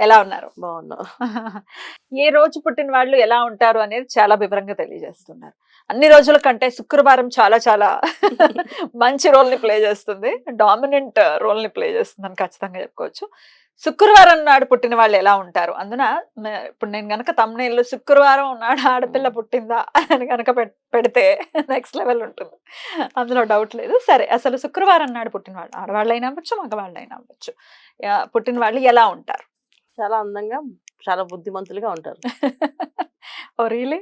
ఎలా ఉన్నారు? బాగున్నావు ఏ రోజు పుట్టిన వాళ్ళు ఎలా ఉంటారు అనేది చాలా వివరంగా తెలియజేస్తున్నారు. అన్ని రోజుల కంటే శుక్రవారం చాలా చాలా మంచి రోల్ని ప్లే చేస్తుంది. డామినెంట్ రోల్ని ప్లే చేస్తుంది అని ఖచ్చితంగా చెప్పుకోవచ్చు. శుక్రవారం నాడు పుట్టిన వాళ్ళు ఎలా ఉంటారు? అందున ఇప్పుడు నేను గనక తమ్నేళ్ళు శుక్రవారం నాడు ఆడపిల్ల పుట్టిందా అని కనుక పెడితే నెక్స్ట్ లెవెల్ ఉంటుంది. అందులో డౌట్ లేదు. సరే అసలు శుక్రవారం నాడు పుట్టిన వాళ్ళు ఆడవాళ్ళైనా అవ్వచ్చు మగవాళ్ళైనా అవ్వచ్చు. యా, పుట్టిన వాళ్ళు ఎలా ఉంటారు? చాలా అందంగా చాలా బుద్ధిమంతులుగా ఉంటారు. ఓ రియలీ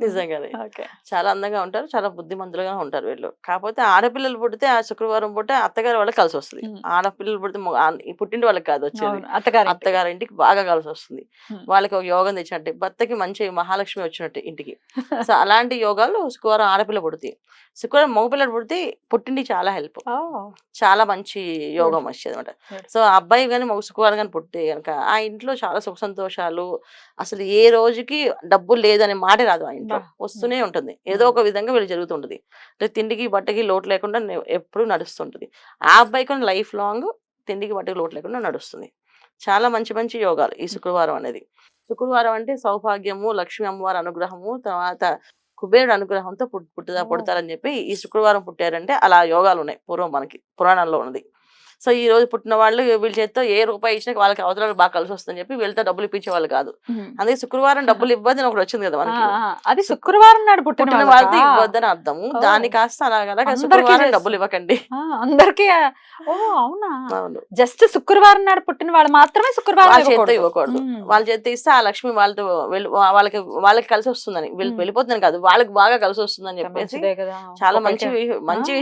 నిజంగానే ఓకే చాలా అందంగా ఉంటారు చాలా బుద్ధిమంతులుగా ఉంటారు వీళ్ళు. కాకపోతే ఆడపిల్లలు పుడితే ఆ శుక్రవారం పుట్టే అత్తగారి వాళ్ళకి కలిసి వస్తుంది. ఉమ్. ఆడపిల్లలు పుడితే పుట్టింటి వాళ్ళకి కాదు వచ్చేది. అత్తగారి. అత్తగారి ఇంటికి. బాగా కలిసి వస్తుంది. ఉమ్. వాళ్ళకి ఒక యోగం తెచ్చినట్టే భర్తకి మంచి మహాలక్ష్మి వచ్చినట్టు ఇంటికి. సో అలాంటి యోగాలు శుక్రవారం ఆడపిల్ల పుడితే శుక్రవారం మగపిల్లలు పుడితే పుట్టింటి చాలా హెల్ప్. ఓ, చాలా మంచి యోగం వచ్చేది అనమాట. సో అబ్బాయి కానీ మగ శుక్రవారం కానీ పుట్టే కనుక ఆ ఇంట్లో చాలా సుఖ సంతోషాలు అసలు ఏ రోజుకి డబ్బు లేదనే మాట రాదు ఆ ఇంట్లో. వస్తూనే ఉంటుంది. ఏదో ఒక విధంగా వీళ్ళు జరుగుతుంటుంది. అంటే తిండికి బట్టకి లోటు లేకుండా ఎప్పుడు నడుస్తుంటుంది. ఆ అబ్బాయి కూడా లైఫ్ లాంగ్ తిండికి బట్టకి లోటు లేకుండా నడుస్తుంది. చాలా మంచి మంచి యోగాలు ఈ శుక్రవారం అనేది. శుక్రవారం అంటే సౌభాగ్యము లక్ష్మీ అమ్మవారి అనుగ్రహము తర్వాత కుబేరుడు అనుగ్రహంతో పుట్- పుట్టుదా. పుడతారని చెప్పి ఈ శుక్రవారం పుట్టారంటే అలా యోగాలు ఉన్నాయి. పూర్వం మనకి పురాణాల్లో ఉన్నది. సో ఈ రోజు పుట్టిన వాళ్ళు వీళ్ళ చేతితో ఏ రూపాయి ఇచ్చినా వాళ్ళకి అవతల బాగా కలిసి వస్తుందని చెప్పి వీళ్ళతో డబ్బులు ఇప్పించే వాళ్ళు కాదు. అందుకే శుక్రవారం డబ్బులు ఇవ్వద్దు అని ఒకటి వచ్చింది కదా మనకి. అది శుక్రవారం నాడు పుట్టిన? వాళ్ళతో ఇవ్వద్దని అర్థము. ఓ. దాని కాస్త అలాగ శుక్రవారం. డబ్బులు ఇవ్వకండి. అందరికీ ఓ అవునా? జస్ట్ శుక్రవారం నాడు పుట్టిన వాళ్ళు మాత్రమే శుక్రవారం చేతితో ఇవ్వకూడదు. వాళ్ళ చేతితో ఇస్తే ఆ లక్ష్మి వాళ్ళతో వెళ్ళి వాళ్ళకి వాళ్ళకి కలిసి వస్తుందని. వీళ్ళు ఉమ్. వెళ్ళిపోతుందని కాదు వాళ్ళకి బాగా కలిసి వస్తుందని చెప్పేసి చాలా మంచి మంచి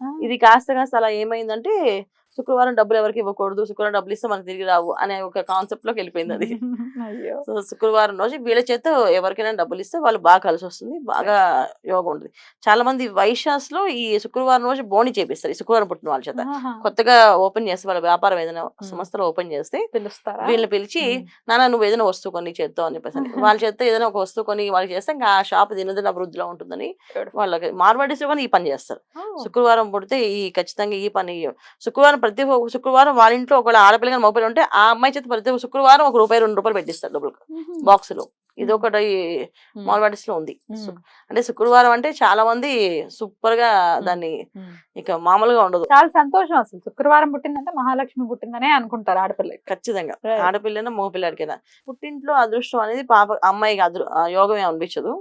ఆ, ఇది కాస్త కాస్త అలా ఏమైందంటే శుక్రవారం డబ్బులు ఎవరికి ఇవ్వకూడదు శుక్రవారం డబ్బులు ఇస్తే మనకి తిరిగి రావు అనే ఒక కాన్సెప్ట్లోకి వెళ్ళిపోయింది అది. సో శుక్రవారం రోజు వీళ్ళ చేత ఎవరికైనా డబ్బులు ఇస్తే వాళ్ళు బాగా కలిసి వస్తుంది బాగా యోగం ఉంటుంది. చాలా మంది వైశ్యాస్లో ఈ శుక్రవారం రోజు బోని చేపిస్తారు ఈ శుక్రవారం పుట్టిన వాళ్ళ చేత. కొత్తగా ఓపెన్ చేస్తే వాళ్ళ వ్యాపారం ఏదైనా సంస్థలో ఓపెన్ చేస్తే పిలుస్తారా? వీళ్ళని పిలిచి. నాన్న నువ్వు ఏదైనా వస్తువు కొని చేద్దాం అని చెప్పేసి. వాళ్ళ చేత ఏదైనా ఒక వస్తువు కొని వాళ్ళకి చేస్తే ఇంకా ఆ షాప్ దినదిన అభివృద్ధిలో ఉంటుందని. వాళ్ళకి. మార్వాడీస్ కానీ ఈ పని చేస్తారు. శుక్రవారం పుడితే ఈ ఖచ్చితంగా ఈ పని శుక్రవారం ప్రతి ఒక్క శుక్రవారం వాళ్ళ ఇంట్లో ఒకవేళ ఆడపిల్ల కానీ మగపిల్ల ఉంటే ఆ అమ్మాయి చేత ప్రతి ఒక్క శుక్రవారం ఒక రూపాయి రెండు రూపాయలు పెట్టిస్తారు డబ్బులు. బాక్స్లో ఇది ఒకటి ఉమ్. మార్వాడీస్లో ఉంది. అంటే శుక్రవారం అంటే చాలా మంది సూపర్గా దాన్ని. ఇక మామూలుగా ఉండదు. చాలా సంతోషం అసలు. శుక్రవారం పుట్టిందంటే మహాలక్ష్మి పుట్టిందనే అనుకుంటారు ఆడపిల్లకి. ఖచ్చితంగా. ఆడపిల్లైనా మగపిల్లాడికైనా. పుట్టింట్లో అదృష్టం అనేది పాప అమ్మాయికి అదృ ఆ యోగం ఏం అనిపించదు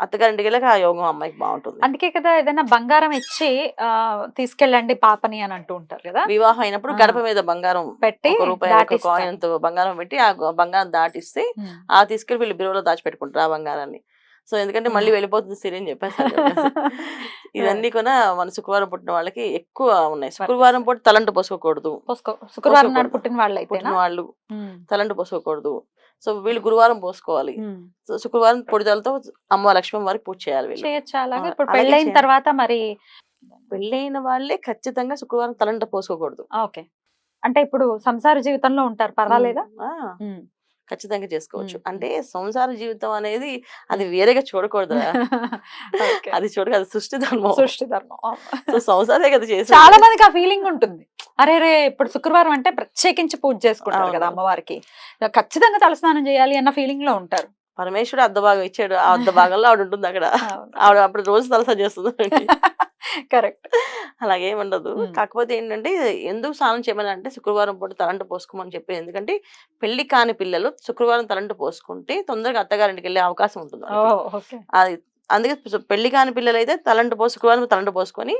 అత్తగారింటికి ఆ యోగం అమ్మాయికి బాగుంటుంది అందుకే కదా ఏదైనా బంగారం ఇచ్చి ఆ, తీసుకెళ్ళండి పాపని అని అంటూ ఉంటారు కదా వివాహం అయినప్పుడు. గడప మీద బంగారం పెట్టి రూపాయి. కాయిన్ బంగారం పెట్టి ఆ బంగారం దాటిస్తే. ఆ తీసుకెళ్ళి వీళ్ళు బిరువులో దాచిపెట్టుకుంటారు ఆ బంగారాన్ని సో ఎందుకంటే మళ్ళీ. వెళ్ళిపోతుంది సిరి అని చెప్పేసి. ఇవన్నీ కూడా మన శుక్రవారం పుట్టిన వాళ్ళకి ఎక్కువ ఉన్నాయి శుక్రవారం పూట తలంటు పోసుకోకూడదు పోసుకో శుక్రవారం. పుట్టిన వాళ్ళు పుట్టిన వాళ్ళు తలంటు పోసుకోకూడదు సో వీళ్ళు గురువారం పోసుకోవాలి. సో శుక్రవారం పొడిదలతో అమ్మ లక్ష్మీ వారికి పూజ చేయాలి వీళ్ళు. పెళ్ళైన. తర్వాత మరి పెళ్ళైన వాళ్ళే ఖచ్చితంగా శుక్రవారం తలంట పోసుకోకూడదు. ఓకే. అంటే ఇప్పుడు సంసార జీవితంలో ఉంటారు. పర్వాలేదా. ఖచ్చితంగా చేసుకోవచ్చు. అంటే సంసార జీవితం అనేది అది వేరేగా చూడకూడదు. అది చూడక అది సృష్టి ధర్మం. సృష్టి ధర్మం. సో సంసారే కదా చేసి చాలా మందికి ఆ ఫీలింగ్ ఉంటుంది. అరే రే ఇప్పుడు శుక్రవారం అంటే ప్రత్యేకించి పూజ చేసుకుంటారు కదా. అమ్మవారికి. ఖచ్చితంగా తలస్నానం చేయాలి అన్న ఫీలింగ్లో ఉంటారు. పరమేశ్వరుడు అర్ధ భాగం ఇచ్చాడు. ఆ అర్ధ భాగంలో ఆవిడ ఉంటుంది అక్కడ ఆవిడ అప్పుడు రోజు తలసా చేస్తుంది కరెక్ట్. అలాగే ఉండదు. కాకపోతే ఏంటంటే ఎందుకు స్నానం చేయమని అంటే శుక్రవారం పూట తలంటు పోసుకోమని చెప్పి ఎందుకంటే పెళ్ళి కాని పిల్లలు శుక్రవారం తలంటు పోసుకుంటే తొందరగా అత్తగారింటికి వెళ్ళే అవకాశం ఉంటుంది అది అందుకే పెళ్ళి కాని పిల్లలు అయితే తలంటు పోసు శుక్రవారం తలంటు పోసుకొని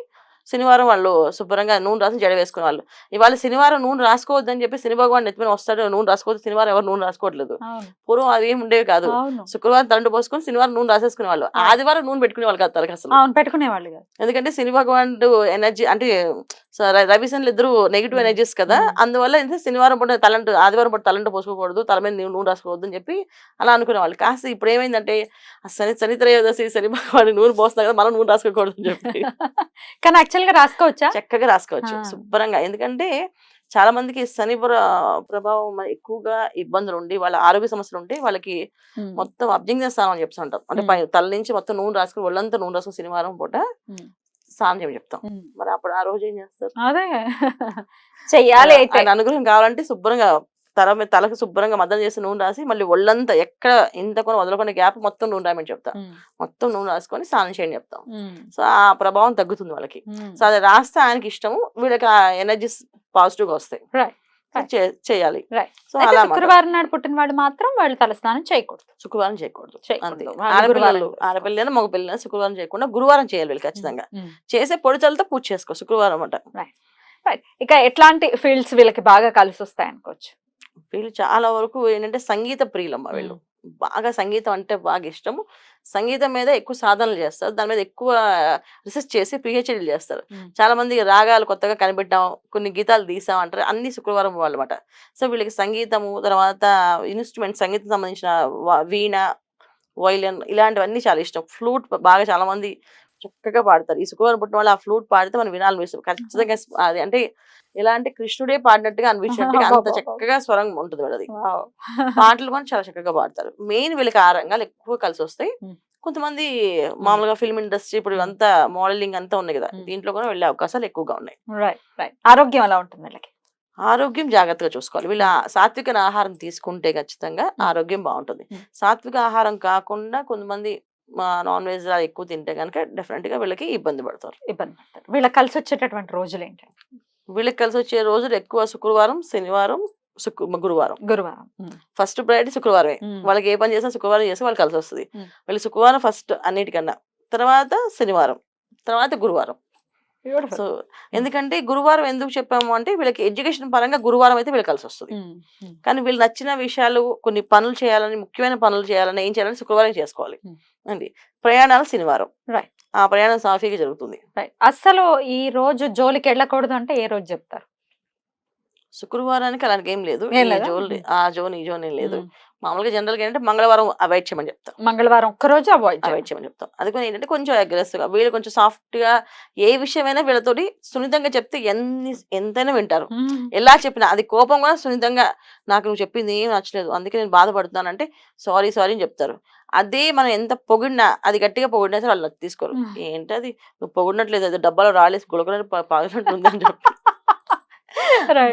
శనివారం వాళ్ళు శుభ్రంగా నూనె రాసి జడ వేసుకునే వాళ్ళు ఇవాళ శనివారం నూనె రాసుకోవద్దని చెప్పి శని భగవాన్ నెత్తిమీద వస్తాడు నూనె రాసుకోవద్దు శనివారం ఎవరు నూనె రాసుకోవట్లేదు. పూర్వం అవి ఏమి ఉండేవి కాదు. శుక్రవారం తండ్రి పోసుకొని శనివారం నూనె రాసేసుకునే వాళ్ళు ఆ. ఆదివారం నూనె పెట్టుకునే వాళ్ళు కాదు తలకి అసలు. పెట్టుకునేవాళ్ళు ఎందుకంటే శని భగవానుడు ఎనర్జీ అంటే రవిశనులు ఇద్దరు నెగిటివ్. ఎనర్జీస్ కదా. అందువల్ల శనివారం పూట తలంటు ఆదివారం పూట తలంటు పోసుకోకూడదు. తల మీద నూనె రాసుకోవద్దు అని చెప్పి అలా అనుకునే వాళ్ళు కాస్త ఇప్పుడు ఏమైందంటే శని శని త్రయోదశి శని భగవాన్ నూనె పోస్తున్నా కదా మనం నూనె రాసుకోకూడదు అని చెప్పి. కానీ గా రాసుకోవచ్చా? చక్కగా రాసుకోవచ్చు. శుభ్రంగా. ఎందుకంటే చాలా మందికి శని ప్ర- ప్రభావం ఎక్కువగా ఇబ్బందులు ఉండి వాళ్ళ ఆరోగ్య సమస్యలు ఉంటే వాళ్ళకి. మొత్తం అబ్జింగ్ స్నానం అని చెప్తా ఉంటాం అంటే తల నుంచి మొత్తం నూనె రాసుకుని ఒళ్ళంతా నూనె రాసుకుని శనివారం పూట. స్నానం చేయమని చెప్తాం. మరి అప్పుడు ఆ రోజు ఏం చేస్తారు? అదే. చెయ్యాలి అనుగ్రహం కావాలంటే శుభ్రంగా తల మీద తలకు శుభ్రంగా మద్దతు చేసి నూనె రాసి మళ్ళీ ఒళ్ళంతా ఎక్కడ ఇంత కొన్ని వదలకుండా గ్యాప్ మొత్తం నూనె రాయమని చెప్తా. మొత్తం నూనె రాసుకొని స్నానం చేయండి చెప్తాం. సో ఆ ప్రభావం తగ్గుతుంది వాళ్ళకి. సో అది రాస్తే ఆయనకి ఇష్టము వీళ్ళకి ఆ ఎనర్జీస్ పాజిటివ్గా వస్తాయి చేయాలి. సో అలా. శుక్రవారం నాడు పుట్టిన వాడు మాత్రం వాళ్ళు తలస్నానం చేయకూడదు శుక్రవారం చేయకూడదు. అంతే ఆడపిల్లలు. ఆడపిల్లైనా మగ పిల్లలైనా శుక్రవారం చేయకుండా గురువారం చేయాలి వీళ్ళు ఖచ్చితంగా. చేసే పొడిచలతో పూజ చేసుకో శుక్రవారం అంట. ఇక ఎట్లాంటి ఫీల్డ్స్ వీళ్ళకి బాగా కలిసి వస్తాయి అనుకోవచ్చు వీళ్ళు చాలా వరకు ఏంటంటే సంగీత ప్రియులమ్మ వీళ్ళు. బాగా సంగీతం అంటే బాగా ఇష్టము. సంగీతం మీద ఎక్కువ సాధనలు చేస్తారు. దాని మీద ఎక్కువ రీసెర్చ్ చేసి పిహెచ్డీలు చేస్తారు. చాలా మంది రాగాలు కొత్తగా కనిపెట్టాం కొన్ని గీతాలు తీసాం అంటారు. అన్ని శుక్రవారం వాళ్ళు అనమాట సో వీళ్ళకి సంగీతము తర్వాత ఇన్స్ట్రుమెంట్ సంగీతం సంబంధించిన వీణ వైలిన్ ఇలాంటివన్నీ చాలా ఇష్టం. ఫ్లూట్ బాగా చాలా మంది చక్కగా పాడతారు. ఈ శుక్రవారం పుట్టిన వాళ్ళు ఆ ఫ్లూట్ పాడితే మనం వినాలనిపిస్తుంది ఖచ్చితంగా అది అంటే ఎలా అంటే కృష్ణుడే పాడినట్టుగా అనిపించినట్టుగా అంత చక్కగా స్వరం ఉంటుంది వీళ్ళది. Wow. పాటలు కూడా చాలా చక్కగా పాడతారు. మెయిన్ వీళ్ళకి ఆ రంగాలు ఎక్కువ కలిసి వస్తాయి. కొంతమంది మామూలుగా ఫిల్మ్ ఇండస్ట్రీ ఇప్పుడు ఇవంతా మోడలింగ్ అంతా ఉన్నాయి కదా. దీంట్లో కూడా వెళ్ళే అవకాశాలు ఎక్కువగా ఉన్నాయి. ఆరోగ్యం ఎలా ఉంటుంది వీళ్ళకి? ఆరోగ్యం జాగ్రత్తగా చూసుకోవాలి. వీళ్ళ సాత్విక ఆహారం తీసుకుంటే ఖచ్చితంగా ఆరోగ్యం బాగుంటుంది. సాత్విక ఆహారం కాకుండా కొంతమంది నాన్ వెజ్ ఎక్కువ తింటే కనుక డెఫినెట్గా వీళ్ళకి ఇబ్బంది పడతారు. ఇబ్బంది పడతారు. వీళ్ళకి కలిసి వచ్చేటటువంటి రోజులు ఏంటంటే వీళ్ళకి కలిసి వచ్చే రోజులు ఎక్కువ శుక్రవారం శనివారం శుక్ర గురువారం. గురువారం. ఫస్ట్ ప్రయారిటీ శుక్రవారమే. వాళ్ళకి ఏ పని చేసినా శుక్రవారం చేస్తే వాళ్ళకి కలిసి వస్తుంది. వీళ్ళు శుక్రవారం ఫస్ట్ అన్నిటికన్నా. తర్వాత శనివారం. తర్వాత గురువారం. సో ఎందుకంటే గురువారం ఎందుకు చెప్పాము అంటే వీళ్ళకి ఎడ్యుకేషన్ పరంగా గురువారం అయితే వీళ్ళకి కలిసి వస్తుంది కానీ వీళ్ళు నచ్చిన విషయాలు కొన్ని పనులు చేయాలని ముఖ్యమైన పనులు చేయాలని ఏం చేయాలని శుక్రవారం చేసుకోవాలి. అండి. ప్రయాణాలు శనివారం. Right. ఆ ప్రయాణం సాఫీగా జరుగుతుంది. అస్సలు ఈ రోజు జోలికి వెళ్ళకూడదు అంటే ఏ రోజు చెప్తారు? శుక్రవారానికి అలాంటి ఏం లేదు? జోన్ ఆ జోన్ ఈ జోన్ ఏం లేదు. మామూలుగా జనరల్గా ఏంటంటే మంగళవారం అవాయిడ్ చేయమని చెప్తాం. మంగళవారం ఒక్క రోజు అవాయిడ్ అవాయిడ్ చేయమని చెప్తాం. అది కూడా ఏంటంటే కొంచెం అగ్రెసివ్గా వీళ్ళు కొంచెం సాఫ్ట్గా ఏ విషయమైనా వీళ్ళతోటి సున్నితంగా చెప్తే ఎన్ని ఎంతైనా వింటారు. ఎలా చెప్పినా అది కోపం కూడా సున్నితంగా నాకు నువ్వు చెప్పింది ఏం నచ్చలేదు అందుకే నేను బాధపడుతున్నాను అంటే సారీ సారీ అని చెప్తారు. అదే మనం ఎంత పొగిడినా అది గట్టిగా పొగిడినా సరే వాళ్ళు తీసుకోరు. ఏంటి అది నువ్వు పొగిడినట్లేదు అది డబ్బాలో రాలేసి గులకలు పాగినట్టు ఉంది అని చెప్పి.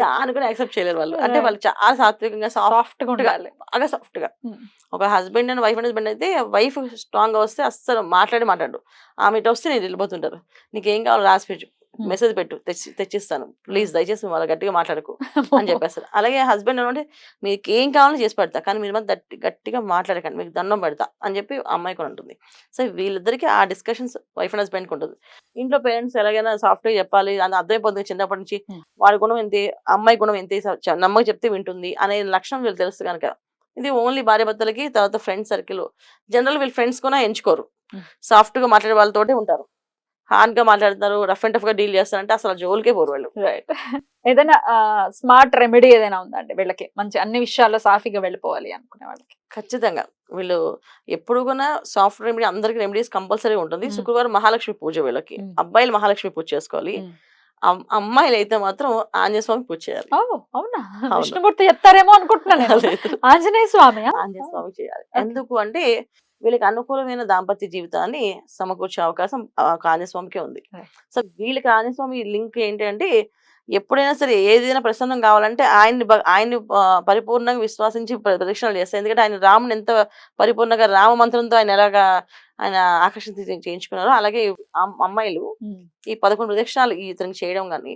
దాన్ని కూడా యాక్సెప్ట్ చేయలేరు వాళ్ళు అంటే. వాళ్ళు చాలా సాత్వికంగా సాఫ్ట్గా ఉండాలి బాగా సాఫ్ట్గా Hmm. ఒక husband and wife and husband అయితే వైఫ్ స్ట్రాంగ్గా వస్తే అస్సలు మాట్లాడి మాట్లాడు ఆమె ఇటు వస్తే నేను వెళ్ళిపోతుంటారు నీకు కావాలో రాసి పెట్టు Hmm. మెసేజ్ పెట్టు. తెచ్చి తెచ్చిస్తాను. ప్లీజ్ దయచేసి వాళ్ళ గట్టిగా మాట్లాడకు అని చెప్పేస్తారు అలాగే హస్బెండ్ అంటే మీకు ఏం కావాలో చేసి పెడతా కానీ మీరు మాత్రం గట్టి గట్టిగా మాట్లాడకండి మీకు దండం పెడతా అని చెప్పి అమ్మాయి కూడా ఉంటుంది సో వీళ్ళిద్దరికి ఆ డిస్కషన్స్ వైఫ్ అండ్ హస్బెండ్ ఉంటుంది. ఇంట్లో పేరెంట్స్ ఎలాగైనా సాఫ్ట్గా చెప్పాలి అని అర్థమైపోతుంది చిన్నప్పటి నుంచి. వాడి గుణం ఎంతే అమ్మాయి గుణం ఎంతే నమ్మకం చెప్తే వింటుంది అనే లక్షణం వీళ్ళు తెలుసు కనుక. ఇది ఓన్లీ భార్య భర్తలకి తర్వాత ఫ్రెండ్ సర్కిల్. జనరల్ వీళ్ళు ఫ్రెండ్స్ కూడా ఎంచుకోరు. Hmm. సాఫ్ట్గా మాట్లాడే వాళ్ళతోటే ఉంటారు. హార్డ్గా మాట్లాడతారు రఫ్ అండ్ టఫ్గా డీల్ చేస్తారంటే అసలు జోలికే పోరు వాళ్ళు. రైట్ ఏదైనా స్మార్ట్ రెమెడీ ఏదైనా ఉందండి వీళ్ళకి? మంచి అన్ని విషయాల్లో సాఫీగా వెళ్ళిపోవాలి అనుకునే వాళ్ళకి. ఖచ్చితంగా. వీళ్ళు ఎప్పుడు కూడా సాఫ్ట్ రెమెడీ అందరికి రెమెడీస్ కంపల్సరీ ఉంటుంది. శుక్రవారం మహాలక్ష్మి పూజ వీళ్ళకి. అబ్బాయిలు మహాలక్ష్మి పూజ చేసుకోవాలి. మ్మ్. అమ్- అమ్మాయిలు అయితే మాత్రం ఆంజనేయ స్వామి పూజ చేయాలి. అవునా. విష్ణుమూర్తి చెప్తారేమో అనుకుంటున్నాను. ఆంజనేయ స్వామి ఆంజనేయ స్వామి చేయాలి. ఎందుకు అంటే వీళ్ళకి అనుకూలమైన దాంపత్య జీవితాన్ని సమకూర్చే అవకాశం ఆ ఒక ఆంజనేయ స్వామికే ఉంది. సో వీళ్ళకి ఆంజనేయ స్వామి లింక్ ఏంటి అంటే ఎప్పుడైనా సరే ఏదైనా ప్రసన్నం కావాలంటే ఆయన్ని ఆయన్ని పరిపూర్ణంగా విశ్వాసించి ప్ర- ప్రదక్షిణలు చేస్తారు. ఎందుకంటే ఆయన రాముని ఎంత పరిపూర్ణంగా రామ మంత్రంతో ఆయన ఎలాగా ఆయన ఆకర్షించి చేయించుకున్నారో అలాగే అమ్- అమ్మాయిలు ఈ పదకొండు ప్రదక్షిణాలు ఈ ఇతనికి చేయడం కానీ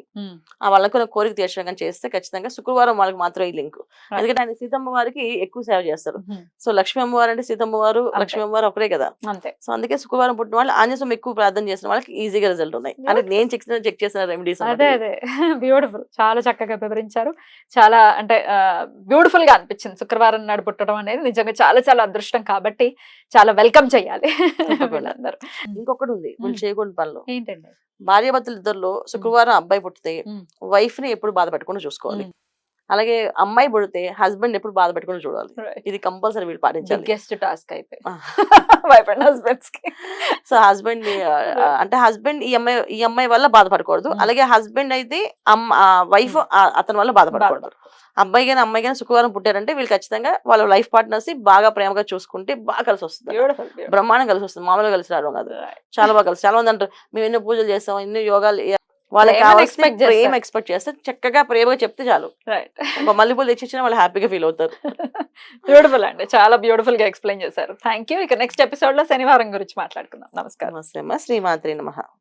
ఆ వాళ్ళకు కోరిక తీర్చడం కానీ చేస్తే ఖచ్చితంగా శుక్రవారం వాళ్ళకి మాత్రం ఈ లింక్. ఎందుకంటే ఆయన సీతమ్మ వారికి ఎక్కువ సేవ చేస్తారు. సో లక్ష్మీ అమ్మవారు అంటే సీతమ్మ వారు. లక్ష్మీ అమ్మవారు ఒకరే కదా. అంతే. సో అందుకే శుక్రవారం పుట్టిన వాళ్ళు ఆంజనేయ స్వామి ఎక్కువ ప్రార్థన చేసిన వాళ్ళకి ఈజీగా రిజల్ట్ ఉన్నాయి. అంటే నేను చెక్ చెక్ చేసిన రెమెడీస్ అదే అదే. బ్యూటిఫుల్ చాలా చక్కగా వివరించారు. చాలా అంటే బ్యూటిఫుల్గా అనిపించింది. శుక్రవారం నాడు పుట్టడం అనేది నిజంగా చాలా చాలా అదృష్టం కాబట్టి చాలా వెల్కమ్ చేయాలి. వీళ్ళందరూ. ఇంకొకటి ఉంది. వీళ్ళు మ్మ్. చేయకూడని పనులు. ఏంటండి? భార్యాభర్తలు ఇద్దరులో శుక్రవారం అబ్బాయి పుట్టితే. వైఫ్ని ఎప్పుడు బాధ పెట్టకుండా చూసుకోవాలి. అలాగే అమ్మాయి పుడితే హస్బెండ్ ఎప్పుడు బాధ పెట్టకుండా చూడాలి ఇది కంపల్సరీ వీళ్ళు పాటించాలి బిగ్గెస్ట్ టాస్క్ అయితే. వైఫ్ అండ్ హస్బెండ్స్కి. సో హస్బెండ్ అంటే హస్బెండ్ ఈ అమ్మాయి ఈ అమ్మాయి వల్ల బాధపడకూడదు. మ్మ్. అలాగే హస్బెండ్ అయితే వైఫ్ అతని వల్ల బాధపడకూడదు. అబ్బాయి కానీ అమ్మాయి కానీ శుక్రవారం పుట్టారంటే వీళ్ళు ఖచ్చితంగా వాళ్ళ లైఫ్ పార్ట్నర్స్ బాగా ప్రేమగా చూసుకుంటే బాగా కలిసి వస్తుంది. బ్రహ్మాండం కలిసి వస్తుంది. మామూలుగా కలిసి రావడం కాదు. చాలా బాగా కలిసి చాలా మంది అంటారు మేము ఎన్నో పూజలు చేస్తాం ఎన్నో యోగాలు వాళ్ళకి కావాల్సిన. ప్రేమ ఎక్స్పెక్ట్ చేస్తే చక్కగా ప్రేమగా చెప్తే చాలు. రైట్ ఒక మల్లెపూలు తెచ్చిచ్చినా వాళ్ళు హ్యాపీగా ఫీల్ అవుతారు. బ్యూటిఫుల్ అండి. చాలా బ్యూటిఫుల్గా ఎక్స్ప్లెయిన్ చేశారు. థ్యాంక్ యూ ఇక నెక్స్ట్ ఎపిసోడ్లో శనివారం గురించి మాట్లాడుకుందాం. నమస్కారం. నమస్తే శ్రీమాత్రి నమః.